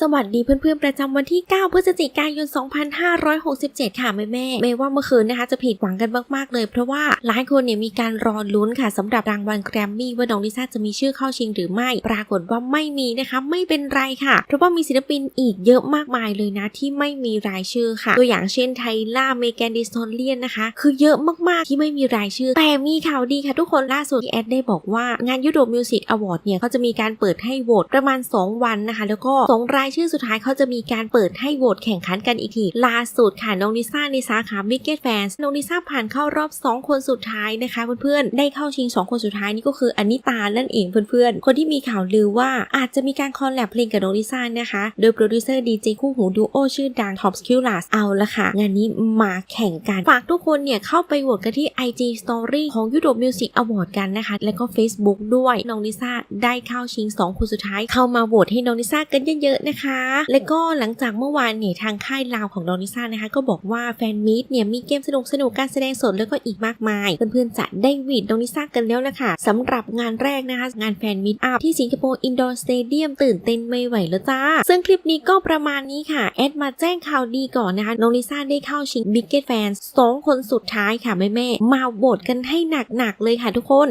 สวัสดีเพื่อนๆ ประจำวันที่ 9 พฤศจิกายน 2567 ค่ะแม่แม่ๆแม้ว่าเมื่อคืนนะคะจะผิดหวังกันมากๆเลย เพราะว่าหลายคนเนี่ยมีการรอลุ้นค่ะสำหรับรางวัลแกรมมี่ว่าน้องลิซ่าจะมีชื่อเข้าชิงหรือไม่ ปรากฏว่าไม่มีนะคะ ไม่เป็นไรค่ะ เพราะว่ามีศิลปินอีกเยอะมากมายเลยนะที่ไม่มีรายชื่อค่ะ ตัวอย่างเช่นไทล่าเมแกนดิสโทเลียนนะคะ คือเยอะมากๆที่ไม่มีรายชื่อ แต่มีข่าวดีค่ะทุกคนล่าสุดที่แอดได้บอกว่างานยุโรปมิวสิกอวอร์ดเนี่ยเขาจะมีการเปิดให้โหวตประมาณ 2 วันนะคะ แล้วก็สองรายชื่อสุดท้ายเขาจะมีการเปิดให้โหวตแข่งขันกันอีกทีล่าสุดค่ะน้องลิซ่าในสาขา b i g g e t Fans น้องลิซ่าผ่านเข้ารอบ 2 คนสุดท้ายนะคะเพื่อนๆได้เข้าชิง 2 คนสุดท้ายนี่ก็คืออนิตานั่นเองเพื่อนๆ คนที่มีข่าวลือว่าอาจจะมีการคอลแลบเพลงกับน้องลิซ่านะคะ โดยโปรดิวเซอร์ดีเจคู่หูดูโอชื่อดัง Top Skillers เอาละค่ะ งานนี้มาแข่งกัน ฝากทุกคนเนี่ยเข้าไปโหวตกันที่ IG Story ของ Europe Music Award กันนะคะ แล้วก็ Facebook ด้วยน้องลิซ่าได้เข้าชิง 2 คนสุดท้ายเข้ามาโหวตให้น้องลิซ่ากันเยอะๆนะคะแล้วก็หลังจากเมื่อวานเนี่ยทางค่ายลาวของน้องลิซ่านะคะ ก็บอกว่าแฟนมีตเนี่ยมีเกมสนุกสนุกการแสดงสดแล้วก็อีกมากมาย เพื่อนๆจะได้วีดน้องลิซ่ากันแล้วนะคะสำหรับงานแรกนะคะ งานแฟนมิตอัพที่สิงคโปร์อินดอร์สเตเดียมตื่นเต้นไม่ไหวแล้วจ้า ซึ่งคลิปนี้ก็ประมาณนี้ค่ะ แอดมาแจ้งข่าวดีก่อนนะคะน้องลิซ่าได้เข้าชิง Biggest Fans 2คนสุดท้ายค่ะแม่ๆมาโหวตกันให้หนักๆเลยค่ะทุกคน